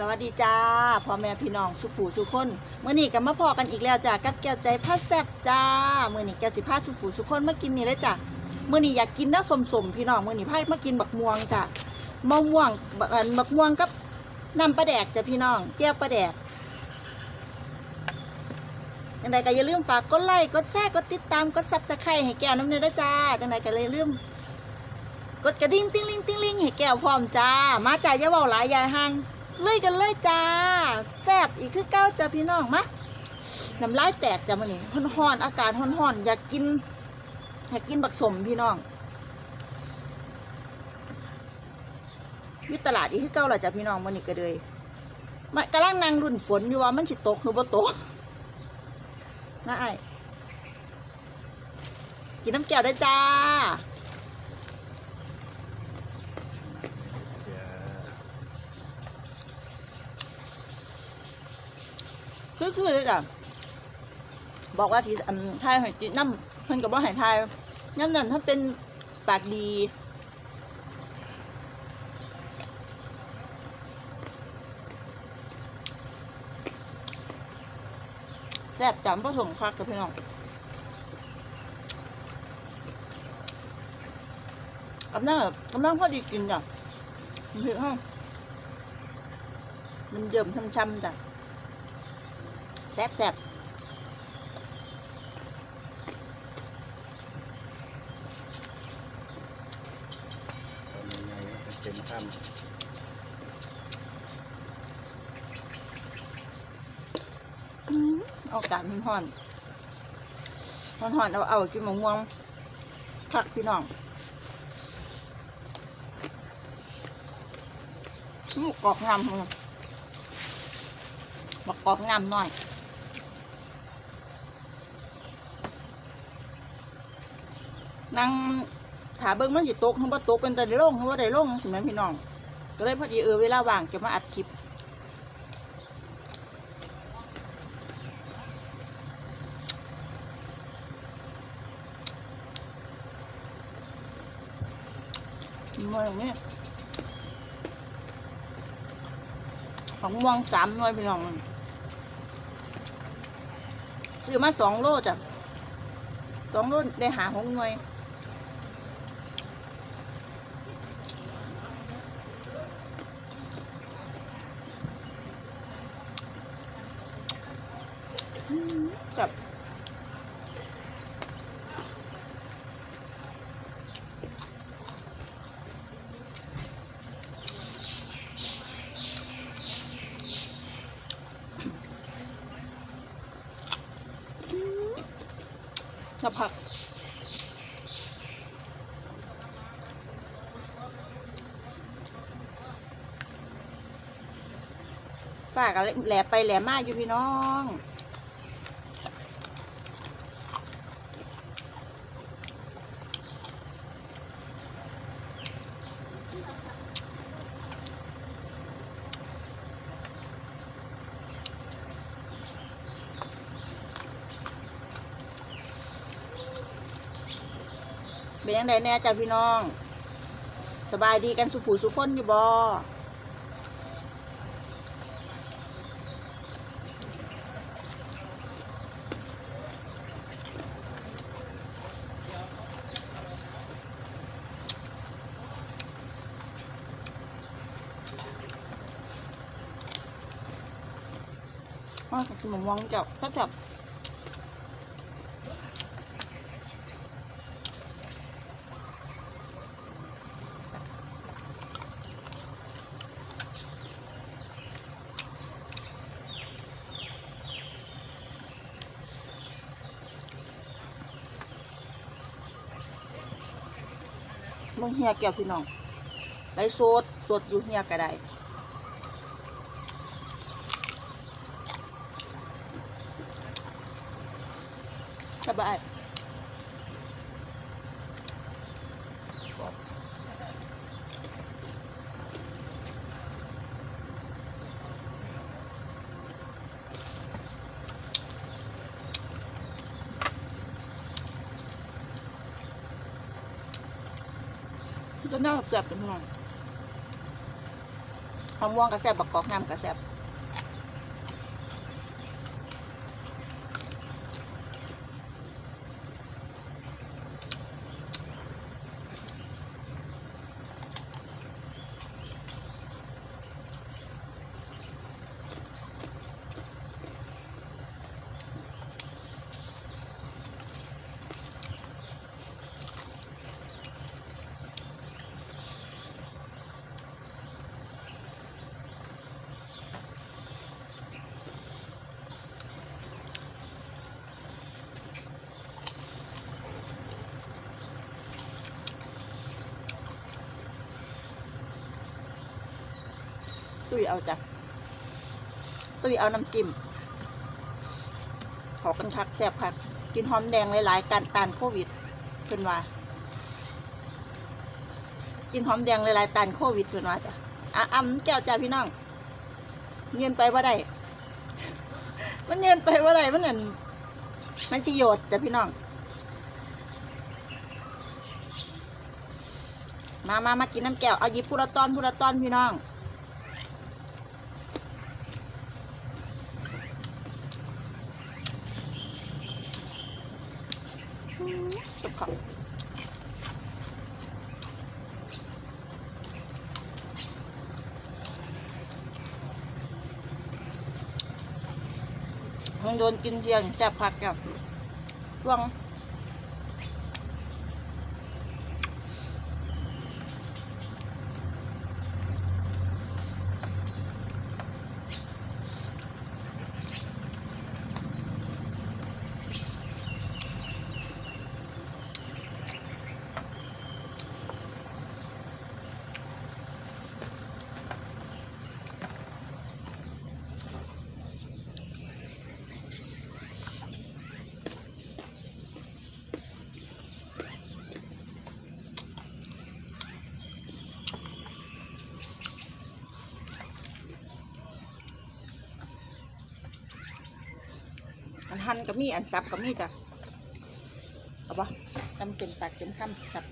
สวัสดีจ้าพ่อแม่พี่น้องสุผูสุคนเมื่อนี้ก็มาพอกันอีกแล้วจ้ากับแก้วใจพัดแซบจ้าเมื่อนี้แก้วสิพาสุผูสุคนมากินนี่เลยจ้าเมื่อนี้อยากกินน้ำสมๆพี่น้องเมื่อนี้พามากินบักม่วงจ้ามะม่วงบักอันบักม่วงกับน้ำปลาแดกจ้ะพี่น้องแก้วปลาแดกจังใดก็อย่าลืมฝากกดไลค์กดแชร์กดติดตามกดซับสไครต์ให้แก้วน้ำเนื้อจ้าจังใดก็อย่าลืมกดกระดิ่งติ้งลิงติ้งลิงให้แก้วพร้อมจ้ามาจ่ายอย่าเบาหลายยายห่าง เล่ยกันเลยจ้า แซบอีกคือเก้าจ้าพี่น้องมะน้ำลายแตกจ้ามันนี่ฮ้อนๆอากาศฮ้อนๆอยากกินอยากกินบักสมพี่น้องยุตลาดอีกคือเก้าหละจ้าพี่น้องมันนี่ก็เลยมันกำลังนั่งรุ่นฝนอยู่ว่ามันสิตกหรือบ่ตกนะไอ้กินน้ำแก้วได้จ้า คือคือเลยจ้ะบอกว่าสิอันทายหอยจีน้ำเพิ่นกับว่หายทายน้ำนั่นถ้าเป็นปากดีแซ่บจำผสมคักกับพี่น้องกำลังกำลังพอดีกินจ้ะมันเผ็ดห้องมันเยิ่มช่ำๆจ้ะ แซ่บแซ่บตอนยังไงก็เต็มข้ามอื้อเอากาศมันห่อนห่อนห่อนๆเอาเอากินมะม่วงคักพี่น้องอื้อกรอกงามเลยบักกรอกงามหน่อย นั่งถาเบิ้งมันสิตกเขาบ่ตกเป็นแต่ได้ลงเขาบ่ได้ลงใช่ไหมพี่น้อง ก็เลยพอดีเออเวลาว่างจะมาอัดคลิปมาอย่างนี้ของม่วงสามหน่วยพี่น้องซื้อมาสองโลจ้ะสองโลได้หาหกหน่วยอืมแบบ สักพัก ฝากอะไรแหลไปแหลมากอยู่พี่น้อง เป็นยังไงแน่จ้ะพี่น้อง สบายดีกันสุขูสุขคนอยู่บ่มาขนมวงเจ้าถ้าแบ เฮียแก้วพี่น้องไรโซดสดอยู่เฮียก็ได้สบาย ก็น่าจับกันหน่องมะม่วงกระแซ่บบักกอกน้ำกระแซ่บ ตุ้ยเอาจ้ะตุ้ยเอาน้ำจิ้มขอกันคักแซ่บคักกินหอมแดงหลายๆกันตานโควิดเพิ่นว่า กินหอมแดงหลายๆตานโควิดเพิ่นว่าจ้ะอะอ่ำแก้วจ้าพี่น้องเงินไปว่าได้ มันเงินไปว่าได้มันเหมือนมันสิโยดจ้ะพี่น้องมามามากินน้ำแก้ว เอาหยิบพูละตอนพูละตอนพี่น้อง สุดของมันโดนกินเทียงจับผักกับช่วง หั่นก็มีอันซับก็มีจ้ะเอาปะจำเต็มปากเต็มคำซับ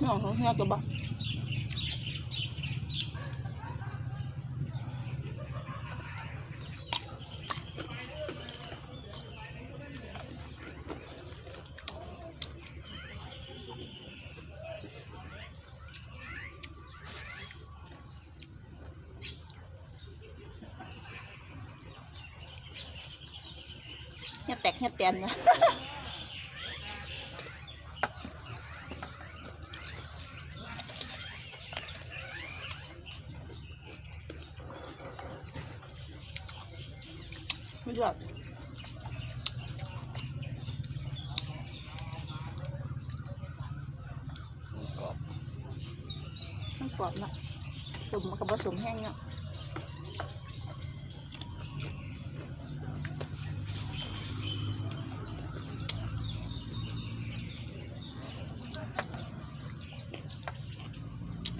เนาะเนาะตัวบ่เฮียแตกเฮียแตนนะไม่ยอดมันกรอบเนาะสมมันกับผสมแห้งเนาะ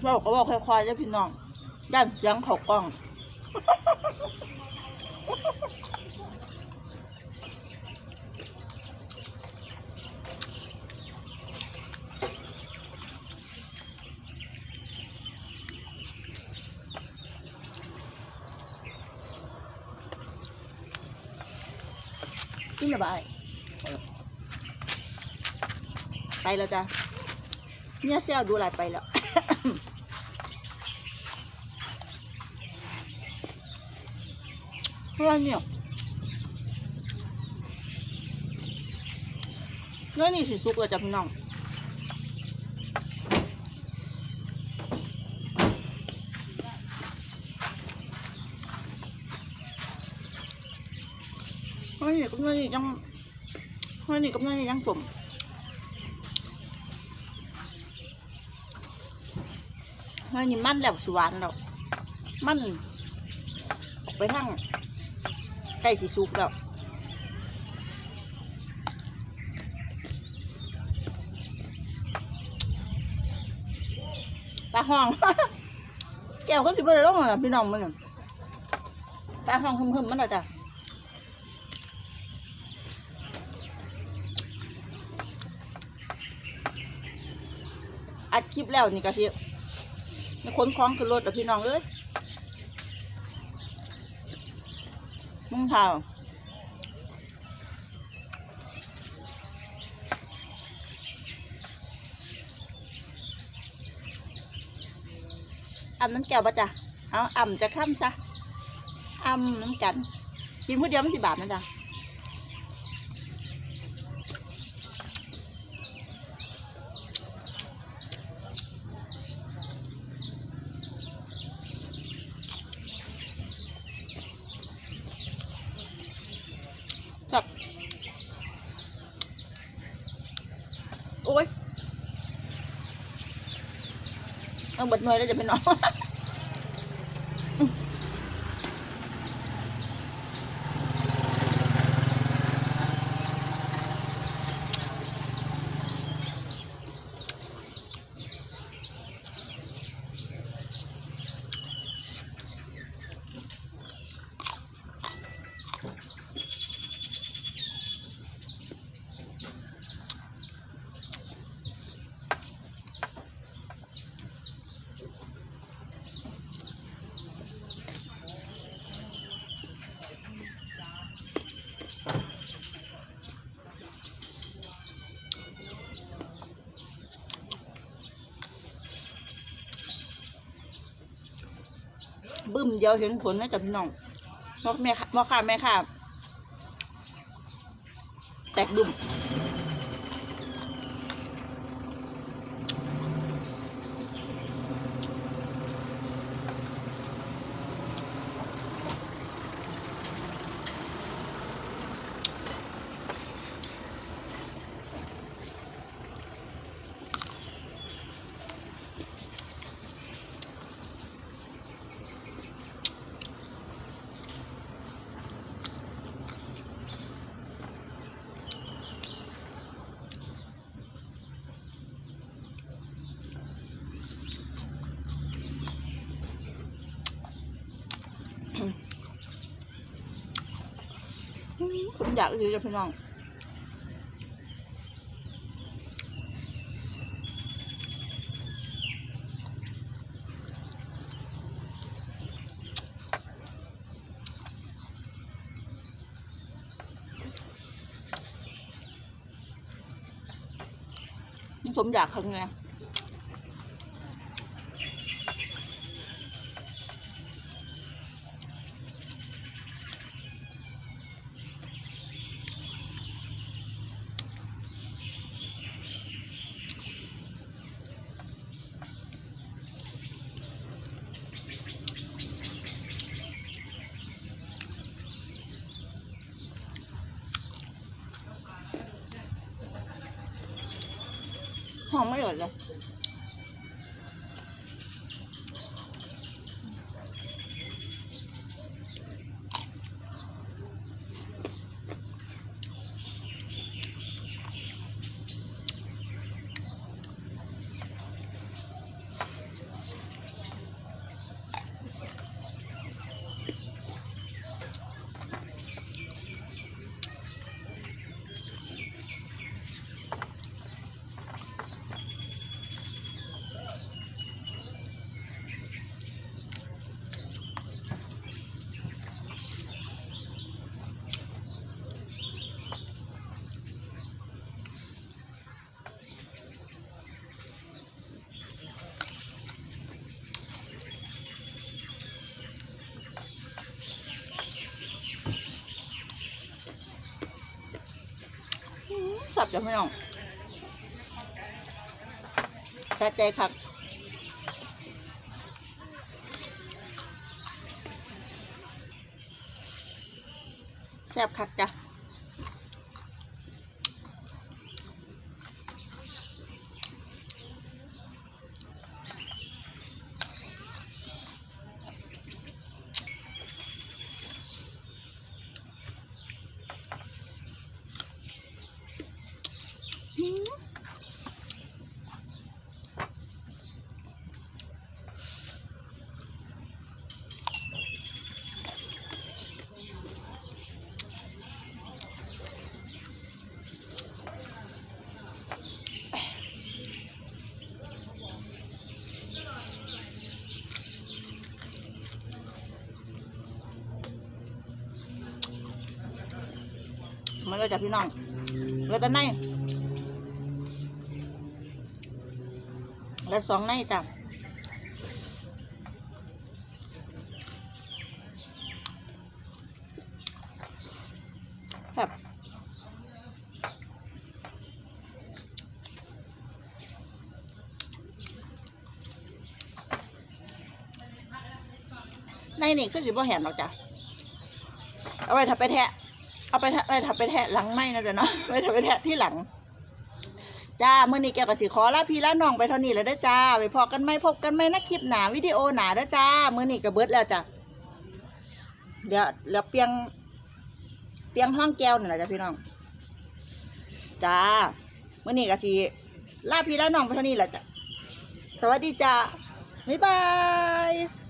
เราก็บอกค่อยๆจะพี่น้องด้านเสียงเขากล้องขึ้นระบายไปแล้วจ้ะเนี่ยเสี่ยวดูหลายไปแล้ว เพื่อนเนี่ยเนื้อนี่สิสุกแล้วจ้ะพี่น้องเฮ้ยนี่ก็เนื้อนี่ยังเฮ้ยนี่ก็เนื้อนี่ยังสมเฮ้ยนี่มันแล้วสหวานแล้วมันออกไปทาง ใกล้สิสุกแล้วปลาห้องแก้วก็สิบเลยลงน่ะพี่น้องมันน่ะตาห้องหึมๆมันน่ะจ้ะอัดคลิปแล้วนี่ก็สิมีคนคล้องขึ้นรถอ่พี่น้องเอ้ย มึงพาอ่ำน้ำแก้วปะจ๊ะเอาอ่ำจะข้ามซะอ่ำน้ำกัน กินผู้เดียวมันสิบาทนะจ๊ะ เอาเบิดหน่วยแล้วจะเป็นน้อง บึ้มเดียวเห็นผลนะจ๊ะพี่น้องมอแม่ค่ะมอค่ะแม่ค่ะ แตกบึ้ม อยากเลยจ้ะพี่น้องสมอยากครั้งไง หอมไบจะไม่น้องแค่ใจครับแซ่บคักจ้ะ มันก็จะพี่น้องเหลือแต่ในแล้วสองในจ้ะแบบในนี่คือสิบ่แหนหรอกจ้ะ เอาไปถับไปแทะ เอาไปไปถับไปแทะหลังไม่นะจ๊ะเนาะไปถับไปแทะที่หลัง จ้าเมื่อนี้แกก็สิขอลาพี่ลาน้องไปเท่านี้แล้วเด้จ้า ไปพอกันไหมพบกันไหมนะคลิปหนาวิดีโอหนาเด้จ้าเมื่อนี้ก็เบิดแล้วจ้ะเดี๋ยวเดี๋ยวเปียง เปียงห้องแก้วนี่แหละจ้ะพี่น้อง จ้าเมื่อนี้ก็สิลาพี่ลาน้องไปเท่านี้แหละจ้ะสวัสดีจ้าบ๊ายบาย